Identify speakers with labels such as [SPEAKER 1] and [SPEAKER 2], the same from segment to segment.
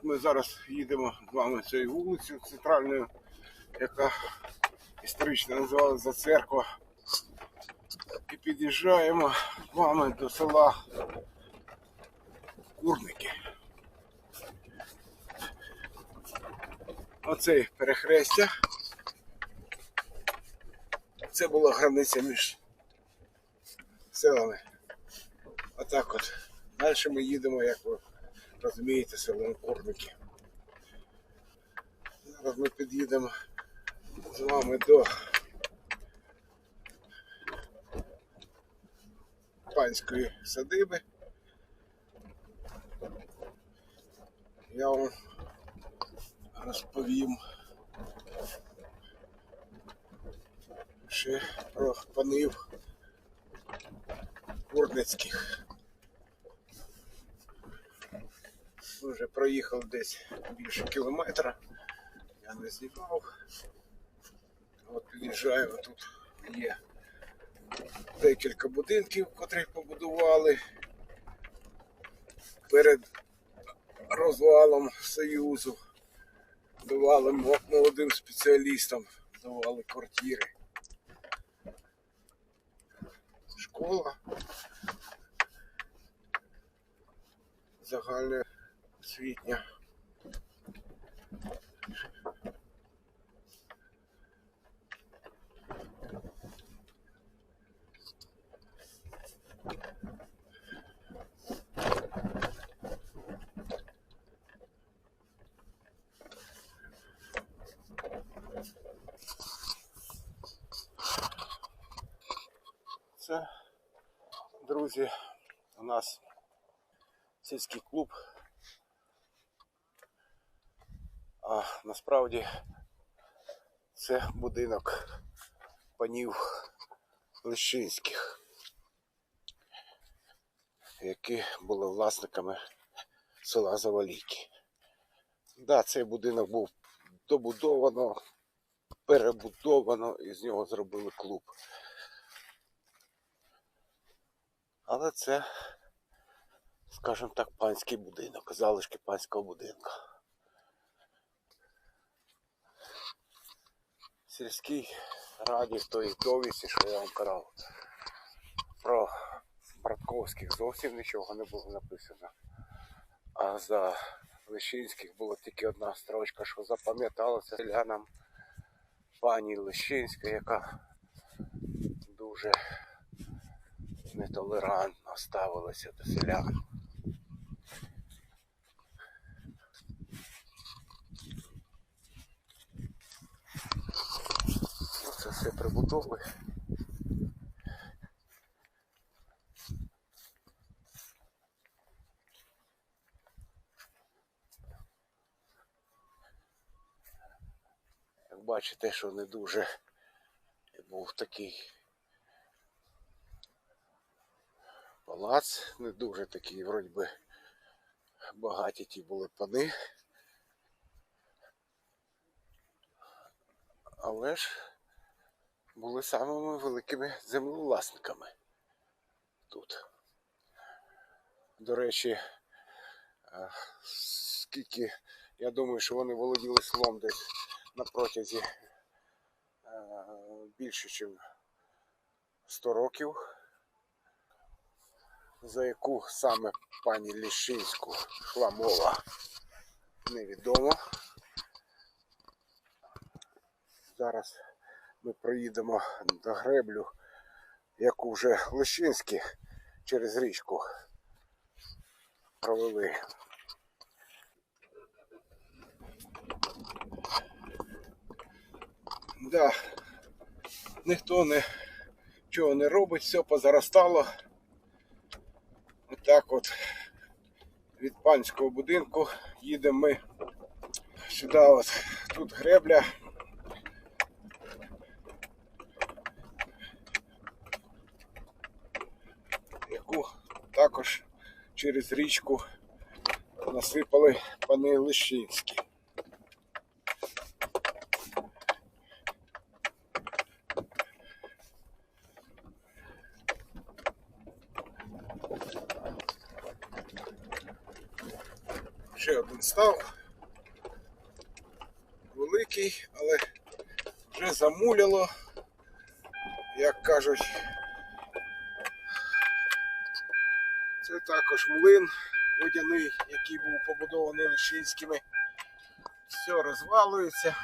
[SPEAKER 1] От ми зараз їдемо з вами цією вулицею центральною, яка історично називалася церква. І під'їжджаємо з вами до села Курники. Оце перехрестя. Це була границя між селами. Отак от. Далі ми їдемо, як ви розумієте, селом Курники. Зараз ми під'їдемо з вами до панської садиби. Я вам розповім ще про панів Курницьких. Ми вже проїхав десь більше кілометра. Я не знімав. От під'їжджаємо, тут є декілька будинків, котрих побудували перед розвалом Союзу. Давали молодим спеціалістам, давали квартири. Школа. Загальна освітня. Це, друзі, у нас сільський клуб. А насправді це будинок панів Лещинських, які були власниками села Заваліки. Да, цей будинок був добудовано, перебудовано і з нього зробили клуб. Але це, скажімо так, панський будинок, залишки панського будинку. В сільській раді в той довідці, що я вам казав, про Братковських зовсім нічого не було написано. А за Лещинських була тільки одна строчка, що запам'яталося селянам пані Лещинська, яка дуже нетолерантно ставилася до селян. Ну, Це все прибудови. Як бачите, що не дуже був такий палац, не дуже такий, вроді би, багаті ті були пани. Але ж були самими великими землевласниками тут. До речі, е, скільки, я думаю, що вони володіли селом десь на протязі е, більше, ніж 100 років за яку саме пані Лішинську йшла мова, невідомо. Зараз ми проїдемо до греблю, яку вже Лишинські через річку провели. Да, ніхто не, чого не робить, все позаростало. Отак от від панського будинку їдемо ми сюди. От тут гребля. Яку також через річку насипали пани Лищинські. Ще один став. Великий, але вже замуляло, як кажуть. Млин водяний, який був побудований Лишинськими. Все розвалується.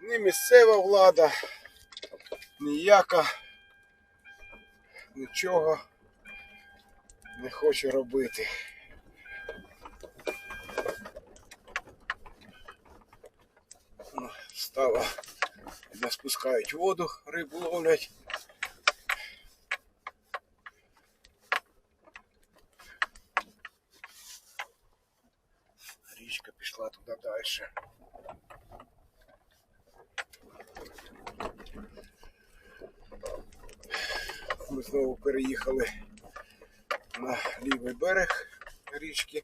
[SPEAKER 1] Ні місцева влада, ніяка нічого не хоче робити. Ну, Става, де спускають воду, рибу ловлять. Пішла туди далі. Ми знову переїхали на лівий берег річки.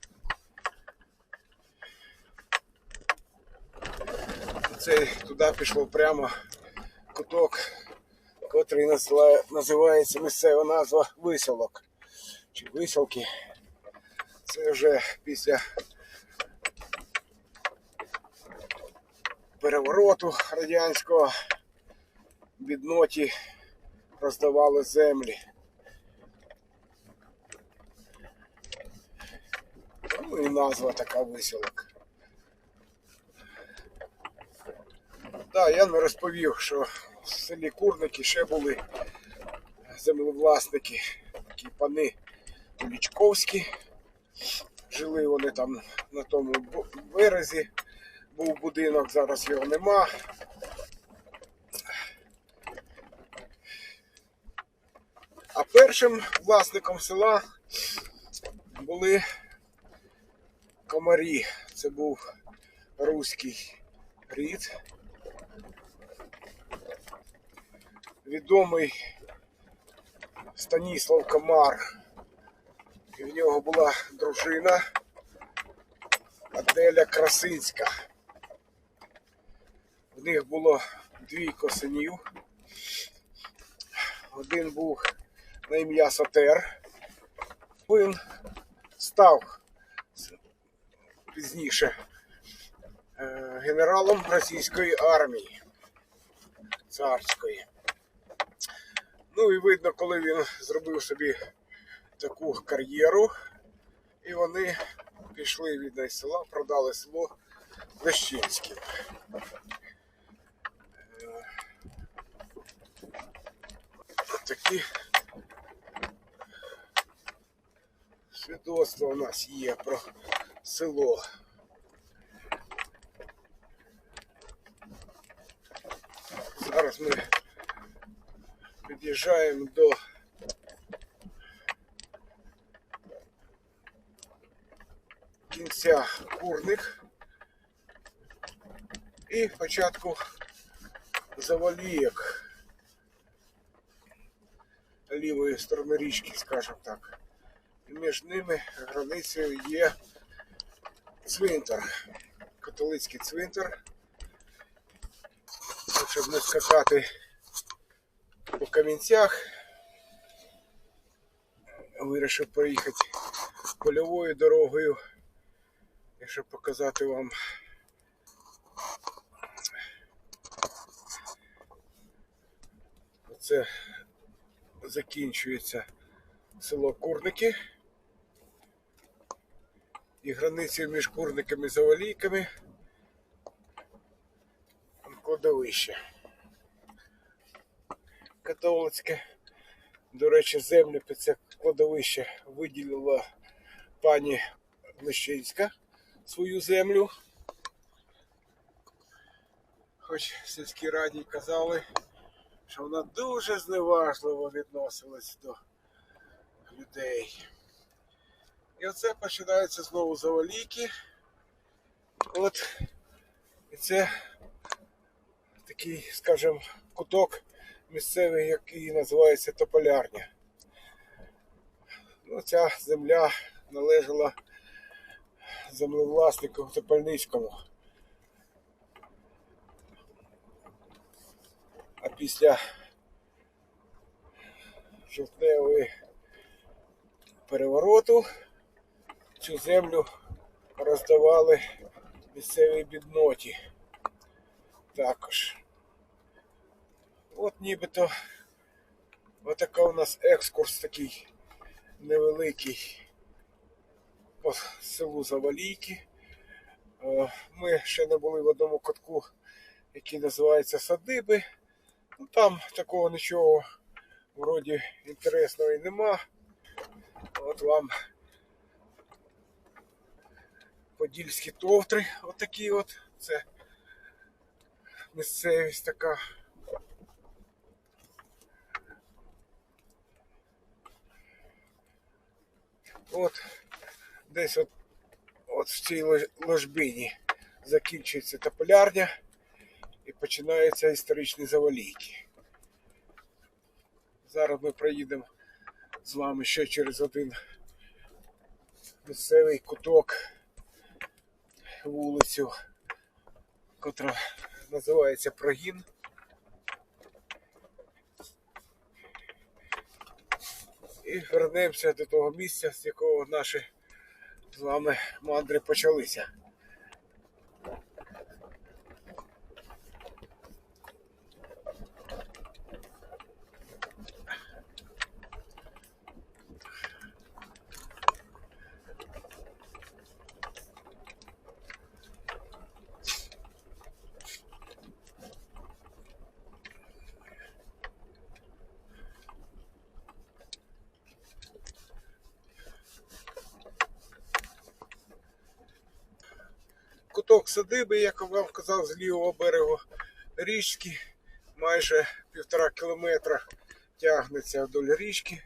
[SPEAKER 1] Це туди пішло прямо куток, котрий називається місцева назва виселок. Чи виселки. Це вже після перевороту радянського бідноті роздавали землі. Ну і назва така виселок. Так, я не розповів, що в селі Курники ще були землевласники, такі пани Лічковські. Жили вони там на тому березі. Був будинок, зараз його нема. А першим власником села були комарі. Це був руський рід. Відомий Станіслав Комар. І в нього була дружина Аделя Красинська. В них було двійко синів. Один був на ім'я Сатер. Він став пізніше е, генералом російської армії царської. Ну і видно, коли він зробив собі таку кар'єру, і вони пішли від села, продали село Лещинське. Такі свідоцтва у нас є про село. Зараз ми під'їжджаємо до кінця курник і початку завалієк Лівої сторони річки, скажімо так. І між ними границею є цвинтар, католицький цвинтар. Так, щоб не скакати по камінцях, вирішив поїхати польовою дорогою, і щоб показати вам Оце закінчується село Курники. І границею між курниками і завалійками кладовище. Католицьке. До речі, землю під це кладовище виділила пані Лещинська свою землю. Хоч в сільській раді казали, що вона дуже зневажливо відносилась до людей. І оце починаються знову заваліки. От і це такий, скажімо, куток місцевий, який називається Тополярня. Ну, ця земля належала землевласнику Топольницькому. А після жовтневої перевороту цю землю роздавали місцевій бідноті. Також. От нібито отака у нас екскурс такий невеликий по селу Завалійки. Е, Ми ще не були в одному кутку, який називається Садиби. Ну, там такого нічого вроді інтересного і нема. От вам подільські товтри, отакі от. Це місцевість така. От десь от, от в цій лож- ложбині закінчується тополярня і починаються історичні завалійки. Зараз ми проїдемо з вами ще через один місцевий куток вулицю, котра називається Прогін. І вернемося до того місця, з якого наші з вами мандри почалися. Куток садиби, як вам казав, з лівого берегу річки, майже півтора кілометра тягнеться вдоль річки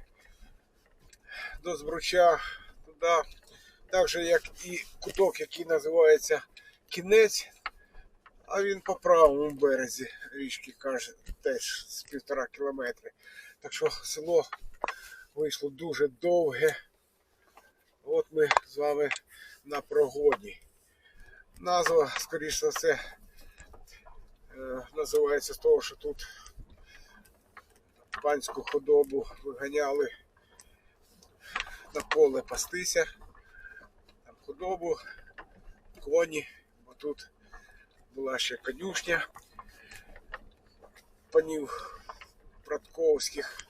[SPEAKER 1] до Збруча туди. Так як і куток, який називається Кінець, а він по правому березі річки каже теж з півтора кілометри. Так що село вийшло дуже довге. От ми з вами на прогоді. Назва, скоріш за все, е, називається з того, що тут панську худобу виганяли на поле пастися. Там худобу, коні, бо тут була ще конюшня панів Пратковських,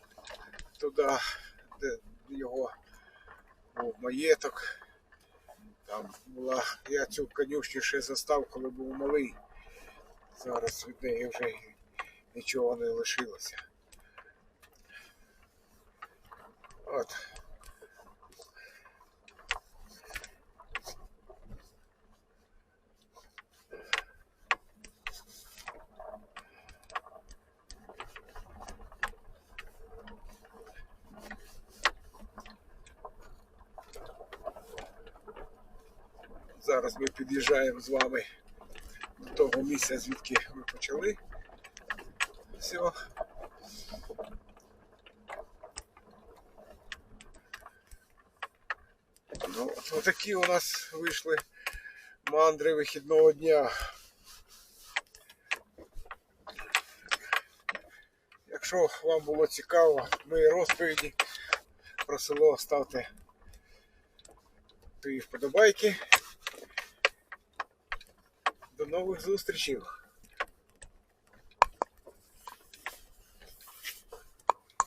[SPEAKER 1] туди, де його був маєток. Там була, я цю конюшню ще застав, коли був малий. Зараз від неї вже нічого не лишилося. От. Зараз ми під'їжджаємо з вами до того місця, звідки ми почали. Все. Ну, отакі у нас вийшли мандри вихідного дня. Якщо вам було цікаво мої розповіді про село, ставте свої вподобайки. До нових зустрічей!